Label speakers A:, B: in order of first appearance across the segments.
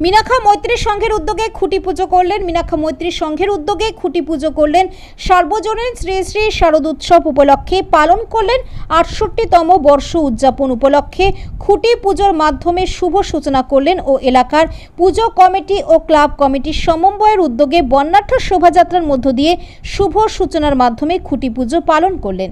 A: মিনাখা মৈত্রী সংঘের উদ্যোগে খুঁটি পুজো করলেন মিনাখা মৈত্রী সংঘের উদ্যোগে খুঁটি পুজো করলেন, সার্বজনীন শ্রী শ্রী শারদ উৎসব উপলক্ষে পালন করলেন আটষট্টিতম বর্ষ উদযাপন উপলক্ষে খুঁটি পুজোর মাধ্যমে শুভ সূচনা করলেন ও এলাকার পুজো কমিটি ও ক্লাব কমিটির সমন্বয়ের উদ্যোগে বর্ণাঢ্য শোভাযাত্রার মধ্য দিয়ে শুভ সূচনার মাধ্যমে খুঁটি পুজো পালন করলেন।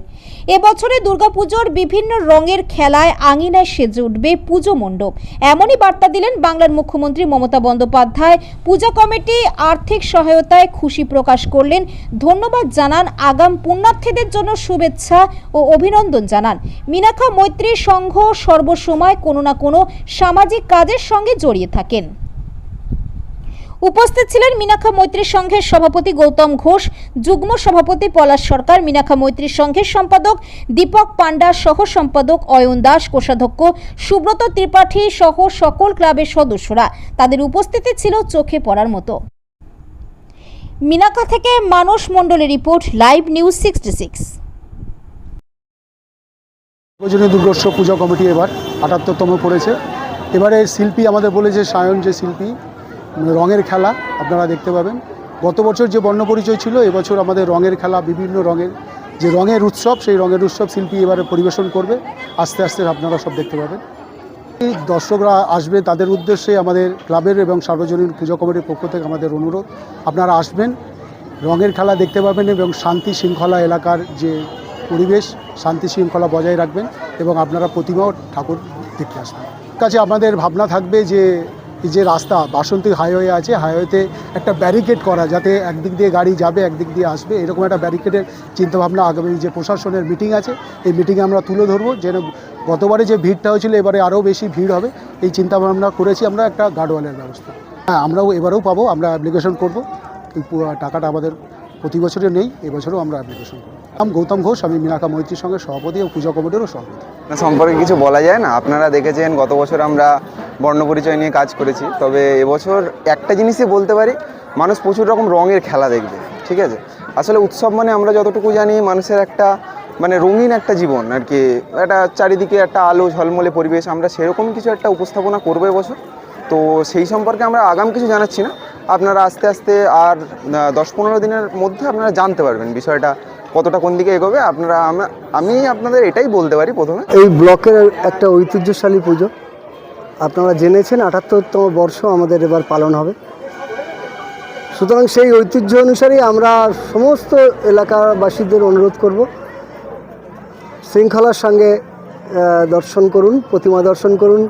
A: এবছরে দুর্গাপুজোর বিভিন্ন রঙের খেলায় আঙিনায় সেজে উঠবে পুজো মণ্ডপ। এমনই বার্তা দিলেন বাংলার মুখ্যমন্ত্রী মমতা বন্দ্যোপাধ্যায়। পূজা কমিটি আর্থিক সহায়তায় খুশি প্রকাশ করলেন। ধন্যবাদ জানান আগাম পুণ্যার্থীদের জন্য শুভেচ্ছা ও অভিনন্দন জানান। মিনাখা মৈত্রী সংঘ সর্বসময় কোনো না কোনো সামাজিক কাজের সঙ্গে জড়িয়ে থাকেন। উপস্থিত ছিলেন মিনাখা মৈত্রী সংঘের সভাপতি গৌতম ঘোষ, যুগ্ম সভাপতি পলাশ সরকার মিনাখা মৈত্রী সংঘের সম্পাদক দীপক পান্ডা সহ সম্পাদক অয়ন দাস, কোষাধ্যক্ষ সুব্রত ত্রিপাঠী সহ সকল ক্লাবের সদস্যরা। তাদের উপস্থিতি ছিল চোখে পড়ার মতো। মিনাখা থেকে মানস মণ্ডলের report, live news sixty six.
B: প্রয়োজনীয় দুর্গোৎসব পূজা কমিটি এবার আটাত্তরতম পড়েছে এবারে শিল্পী আমাদের বলেছে সায়ন যে শিল্পী রঙের খেলা আপনারা দেখতে পাবেন। গত বছর যে বর্ণ পরিচয় ছিল, এবছর আমাদের রঙের খেলা, বিভিন্ন রঙের যে রঙের উৎসব, সেই রঙের উৎসব শিল্পী এবারে পরিবেশন করবে। আস্তে আস্তে আপনারা সব দেখতে পাবেন। দর্শকরা আসবে তাদের উদ্দেশ্যে আমাদের ক্লাবের এবং সার্বজনীন পুজো কমিটির পক্ষ থেকে আমাদের অনুরোধ। আপনারা আসবেন, রঙের খেলা দেখতে পাবেন এবং শান্তি শৃঙ্খলা এলাকার যে পরিবেশ, শান্তি শৃঙ্খলা বজায় রাখবেন এবং আপনারা প্রতিমা ও ঠাকুর দেখতে আসবেন। কাছে আমাদের ভাবনা থাকবে যে যে রাস্তা, বাসন্তী হাইওয়ে আছে হাইওয়েতে একটা ব্যারিকেড করা যাতে একদিক দিয়ে গাড়ি যাবে, একদিক দিয়ে আসবে। এরকম একটা ব্যারিকেডের চিন্তাভাবনা আগামী যে প্রশাসনের মিটিং আছে, এই মিটিংয়ে আমরা তুলে ধরবো। যেন গতবারে যে ভিড়টা হয়েছিল, এবারে আরও বেশি ভিড় হবে। এই চিন্তাভাবনা করেছি আমরা একটা গার্ডওয়ালের ব্যবস্থা। হ্যাঁ আমরাও এবারেও পাবো, আমরা অ্যাপ্লিকেশন করব। পুরো টাকাটা আমাদের প্রতি বছরে নেই, এবছরও আমরা অ্যাপ্লিকেশন করব। আমি গৌতম ঘোষ, আমি মিনাকা মৈত্রীর সঙ্গে সভাপতি ও পূজা কমিটিরও সভাপতি।
C: সম্পর্কে কিছু বলা যায় না। আপনারা দেখেছেন, গত বছর আমরা বর্ণপরিচয় নিয়ে কাজ করেছি, তবে এবছর একটা জিনিসই বলতে পারি, মানুষ প্রচুর রকম রঙের খেলা দেখবে, ঠিক আছে? আসলে উৎসব মানে আমরা যতটুকু জানি, মানুষের একটা মানে রঙিন একটা জীবন আর কি। একটা চারিদিকে একটা আলো, ঝলমলে পরিবেশ, আমরা সেরকম কিছু একটা উপস্থাপনা করব এবছর। তো সেই সম্পর্কে আমরা আগাম কিছু জানাচ্ছি না আপনারা আস্তে আস্তে আর দশ পনেরো দিনের মধ্যে আপনারা জানতে পারবেন বিষয়টা কতটা কোন দিকে এগোবে। আপনারা আমি আপনাদের এটাই বলতে পারি প্রথমে।
D: এই ব্লকের একটা ঐতিহ্যশালী পুজো। আপনারা জেনেছেন, আটাত্তরতম বর্ষ আমাদের এবার পালন হবে। সুতরাং সেই ঐতিহ্য অনুসারেই আমরা সমস্ত এলাকাবাসীদের অনুরোধ করব, শৃঙ্খলার সঙ্গে দর্শন করুন, প্রতিমা দর্শন করুন,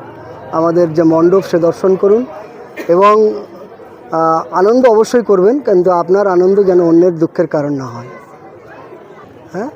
D: আমাদের যে মণ্ডপ সে দর্শন করুন এবং আনন্দ অবশ্যই করবেন কিন্তু আপনার আনন্দ যেন অন্যের দুঃখের কারণ না হয়। হ্যাঁ?